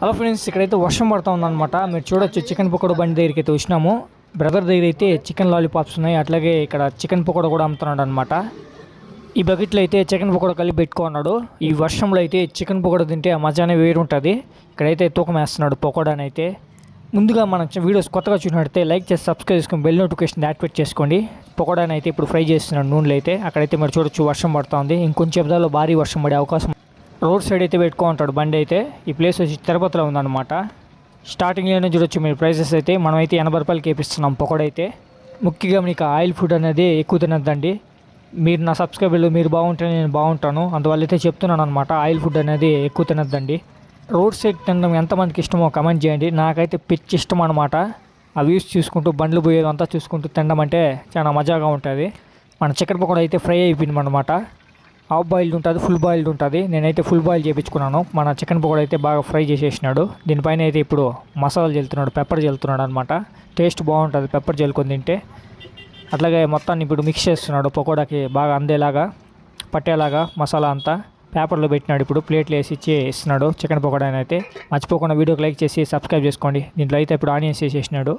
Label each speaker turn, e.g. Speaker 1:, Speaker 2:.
Speaker 1: Hello friends ఇక్కడైతే వర్షం పడుతూ ఉందన్నమాట. మీరు చూడొచ్చు చికెన్ పకోడా బండి దగ్గరికి అయితే వచ్చినాము. బ్రదర్ దగ్గర అయితే చికెన్ లాలీపాప్స్ ఉన్నాయి. అట్లాగే ఇక్కడ చికెన్ పకోడా కూడా అమ్ముతున్నాడు అనమాట ఈ బకెట్లో అయితే చికెన్ పకోడా కలిపి పెట్టుకున్నాడు. ఈ వర్షంలో అయితే చికెన్ పకోడా తింటే ఆ మజానే వేరు ఉంటుంది ఇక్కడైతే తూకం వేస్తున్నాడు పకోడాని అయితే. ముందుగా మన వీడియోస్ కొత్తగా చూసినట్టయితే లైక్ చేసి సబ్స్క్రైబ్ చేసుకొని బెల్ నోటిఫికేషన్ యాక్టివేట్ చేసుకోండి. పకోడాని అయితే ఇప్పుడు ఫ్రై చేస్తున్నాడు నూనెలో అయితే. అక్కడైతే మీరు చూడొచ్చు వర్షం పడుతుంది ఇంకొంచెం చెప్దాలో భారీ వర్షం పడే అవకాశం రోడ్ సైడ్ అయితే పెట్టుకో ఉంటాడు బండి అయితే ఈ ప్లేస్ వచ్చి తిరుపతిలో ఉందన్నమాట. స్టార్టింగ్లోనే చూడొచ్చు మీరు. ప్రైసెస్ అయితే మనమైతే ఎనభై రూపాయలకి వేపిస్తున్నాం పకోడా అయితే ముఖ్యంగా మీకు ఆయిల్ ఫుడ్ అనేది ఎక్కువ తినద్దండి. మీరు నా సబ్స్క్రైబర్లు మీరు బాగుంటే నేను బాగుంటాను. అందువల్ల అయితే చెప్తున్నాను అనమాట ఆయిల్ ఫుడ్ అనేది ఎక్కువ తినద్దండి. రోడ్ సైడ్ తినడం ఎంతమందికి ఇష్టమో కమెంట్ చేయండి. నాకైతే పిచ్చి ఇష్టం అనమాట ఆ వ్యూస్ చూసుకుంటూ బండ్లు పోయేదంతా చూసుకుంటూ తినడం అంటే చాలా మజాగా ఉంటుంది. మన చికెన్ పకోడా అయితే ఫ్రై అయిపోయింది అనమాట హాఫ్ బాయిల్డ్ ఉంటుంది ఫుల్ బాయిల్డ్ ఉంటుంది. నేనైతే ఫుల్ బాయిల్ చేయించుకున్నాను మన చికెన్ పకోడీ అయితే బాగా ఫ్రై చేసేసినాడు. దీనిపైన అయితే ఇప్పుడు మసాలా చల్లుతున్నాడు పెప్పర్ చల్లుతున్నాడు అనమాట టేస్ట్ బాగుంటుంది పెప్పర్ చల్లుకొని తింటే. అట్లాగే మొత్తాన్ని ఇప్పుడు మిక్స్ చేస్తున్నాడు పకోడాకి బాగా అందేలాగా పట్టేలాగా మసాలా అంతా. పేపర్లో పెట్టినాడు ఇప్పుడు ప్లేట్లు వేసి ఇచ్చి ఇస్తున్నాడు చికెన్ పకోడా అయితే. మర్చిపోకుండా వీడియోకి లైక్ చేసి సబ్స్క్రైబ్ చేసుకోండి. దీంట్లో అయితే ఇప్పుడు ఆనియన్స్ వేసేసినాడు.